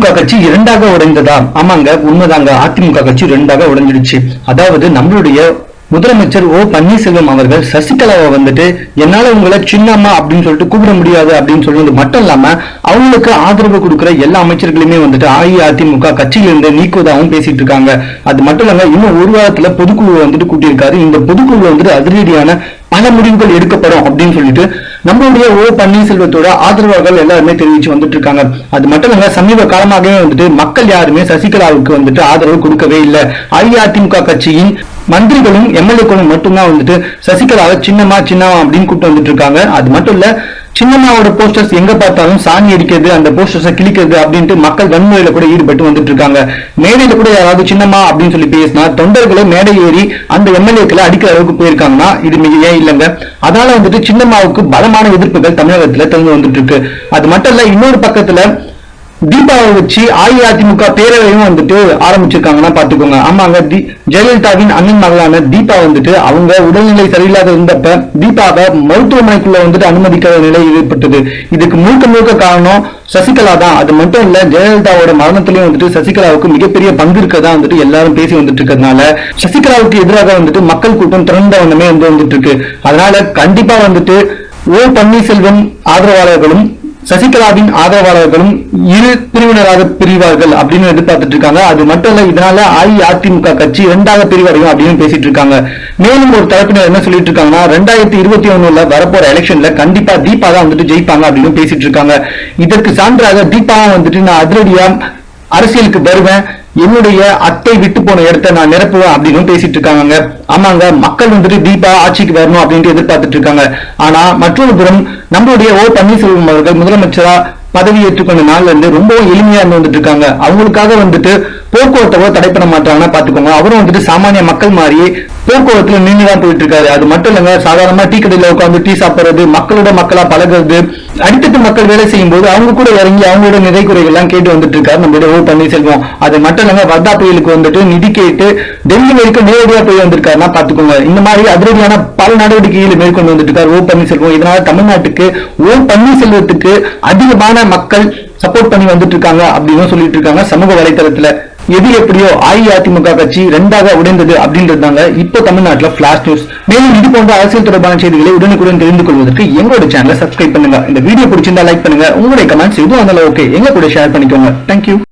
அதிமுக கட்சி இரண்டாக உடைந்ததா ஆமாங்க உண்மைதாங்க. அதிமுக கட்சி இரண்டாக உடைஞ்சிடுச்சு. அதாவது நம்மளுடைய முதலமைச்சர் ஓ பன்னீர்செல்வம் அவர்கள் சசிகலாவை வந்துட்டு என்னால உங்களை சின்னம்மா அப்படின்னு சொல்லிட்டு கூப்பிட முடியாது அப்படின்னு சொல்றது மட்டும் இல்லாம அவங்களுக்கு ஆதரவு கொடுக்கிற எல்லா அமைச்சர்களையுமே வந்துட்டு அஇஅதிமுக கட்சியிலிருந்து நீக்குவதாகவும் பேசிட்டு இருக்காங்க. அது மட்டும் இல்லாம இன்னும் ஒரு வாரத்துல பொதுக்குழு வந்துட்டு கூட்டியிருக்காரு. இந்த பொதுக்குழு வந்துட்டு அதிரடியான பல முடிவுகள் எடுக்கப்படும் அப்படின்னு சொல்லிட்டு நம்மளுடைய ஓ பன்னீர்செல்வத்தோட ஆதரவாளர்கள் எல்லாருமே தெரிவிச்சு வந்துட்டு இருக்காங்க. அது மட்டும் இல்ல சமீப காலமாகவே வந்துட்டு மக்கள் யாருமே சசிகலாவுக்கு வந்துட்டு ஆதரவு கொடுக்கவே இல்லை. அஇஅதிமுக கட்சியின் மந்திரிகளும் எம்எல்ஏக்களும் மட்டும்தான் வந்துட்டு சசிகலாவை சின்னமா சின்னமா அப்படின்னு கூப்பிட்டு வந்துட்டு இருக்காங்க. அது மட்டும் இல்ல சின்னம்மாவோட போஸ்டர்ஸ் எங்க பார்த்தாலும் சாணி அடிக்கிறது அந்த போஸ்டர்ஸை கிழிக்கிறது அப்படின்ட்டு மக்கள் வன்முறையில கூட ஈடுபட்டு வந்துட்டு இருக்காங்க மேடையில கூட யாராவது சின்னம்மா அப்படின்னு சொல்லி பேசினா தொண்டர்களை மேடை ஏறி அந்த எம்எல்ஏக்களை அடிக்கிற அளவுக்கு போயிருக்காங்கன்னா இது மிக ஏன் இல்லைங்க. அதனால வந்துட்டு சின்னம்மாவுக்கு பலமான எதிர்ப்புகள் தமிழகத்துல திறந்து வந்துட்டு இருக்கு அது மட்டும் இல்ல இன்னொரு பக்கத்துல தீபாவை வச்சு அஇஅதிமுக பேரவையும் வந்துட்டு ஆரம்பிச்சிருக்காங்கன்னா பாத்துக்கோங்க ஆமாங்க தி- ஜெயலலிதாவின் அண்ணன் மகளான தீபா வந்துட்டு அவங்க உடல்நிலை சரியில்லாத இருந்தப்ப தீபாவை மருத்துவமனைக்குள்ள வந்துட்டு அனுமதிக்காத நிலை ஏற்பட்டது. இதுக்கு முழுக்க முழுக்க காரணம் சசிகலா தான். அது மட்டும் இல்ல ஜெயலலிதாவோட மரணத்திலையும் வந்துட்டு சசிகலாவுக்கு மிகப்பெரிய பங்கு இருக்கதான் வந்துட்டு எல்லாரும் பேசி வந்துட்டு இருக்கிறதுனால சசிகலாவுக்கு எதிராக வந்துட்டு மக்கள் கூட்டம் திறந்த வண்ணமே வந்து வந்துட்டு இருக்கு அதனால கண்டிப்பா வந்துட்டு ஓ பன்னீர்செல்வம் ஆதரவாளர்களும் சசிகலாவின் ஆதரவாளர்களும் இரு பிரிவினராக பிரிவார்கள் அப்படின்னு எதிர்பார்த்துட்டு இருக்காங்க. அது மட்டும் இல்ல இதனால அஇஅதிமுக கட்சி இரண்டாக பிரிவடையும் அப்படின்னு பேசிட்டு இருக்காங்க. மேலும் ஒரு தரப்பினர் என்ன சொல்லிட்டு இருக்காங்கன்னா ரெண்டாயிரத்தி இருபத்தி ஒண்ணுல வரப்போற எலெக்ஷன்ல கண்டிப்பா தீபா தான் வந்துட்டு ஜெயிப்பாங்க அப்படின்னு பேசிட்டு இருக்காங்க. இதற்கு சான்றாக தீபாவும் வந்துட்டு நான் அதிரடியா அரசியலுக்கு வருவேன். என்னுடைய அத்தை விட்டு போன இடத்தை நான் நிரப்புவேன் அப்படின்னு பேசிட்டு இருக்காங்க ஆமாங்க மக்கள் வந்துட்டு தீபா ஆட்சிக்கு வரணும் அப்படின்ட்டு எதிர்பார்த்துட்டு இருக்காங்க. ஆனா மற்றொரு புறம் நம்மளுடைய ஓ பன்னீர்செல்வம் அவர்கள் முதலமைச்சரா பதவி ஏற்றுக்கொண்ட நாள்ல இருந்து ரொம்ப எளிமையா இருந்து வந்துட்டு இருக்காங்க. அவங்களுக்காக வந்துட்டு போக்குவரத்தை தடை பண்ண மாட்டாங்கன்னா பாத்துக்கோங்க அவரும் வந்துட்டு சாமானிய மக்கள் மாதிரி போக்குவரத்துல நின்று தான் போயிட்டு இருக்காரு. அது மட்டும் இல்லைங்க சாதாரணமா டீ கடையில உட்காந்து டீ சாப்பிடுறது மக்களோட மக்களா பழகுறது அடித்தட்டு மக்கள் வேலை செய்யும் போது அவங்க கூட இறங்கி அவங்களோட நிறை குறைகள்லாம் கேட்டு வந்துட்டு இருக்காரு நம்மளுடைய ஓ பன்னீர்செல்வம். அது மட்டும் இல்லாம வர்தா புயலுக்கு வந்துட்டு நிதி கேட்டு டெல்லி வரைக்கும் நேரடியா போய் வந்திருக்காருன்னா பாத்துக்கோங்க இந்த மாதிரி அதிரடியான பல நடவடிக்கைகளை மேற்கொண்டு வந்துட்டு இருக்காரு ஓ பன்னீர்செல்வம். இதனால தமிழ்நாட்டுக்கு ஓ பன்னீர்செல்வத்துக்கு அதிகமான மக்கள் சப்போர்ட் பண்ணி வந்துட்டு இருக்காங்க அப்படின்னு சொல்லிட்டு இருக்காங்க சமூக வலைதளத்துல எது எப்படியோ அஇஅதிமுக கட்சி ரெண்டாக உடைந்தது அப்படின்றது தாங்க இப்போ தமிழ்நாட்டில் பிளாஷ் நியூஸ் மேலும் இது போன்ற அரசியல் தொடர்பான செய்திகளை உடனுக்குடன் தெரிந்து கொள்வதற்கு எங்களோட சேனலை சப்ஸ்கிரைப் பண்ணுங்க. இந்த வீடியோ பிடிச்சிருந்தா லைக் பண்ணுங்க. உங்களுடைய கமெண்ட்ஸ் எதுவும் இருந்தாலும் ஓகே எங்க கூட ஷேர் பண்ணிக்கோங்க. தேங்க்யூ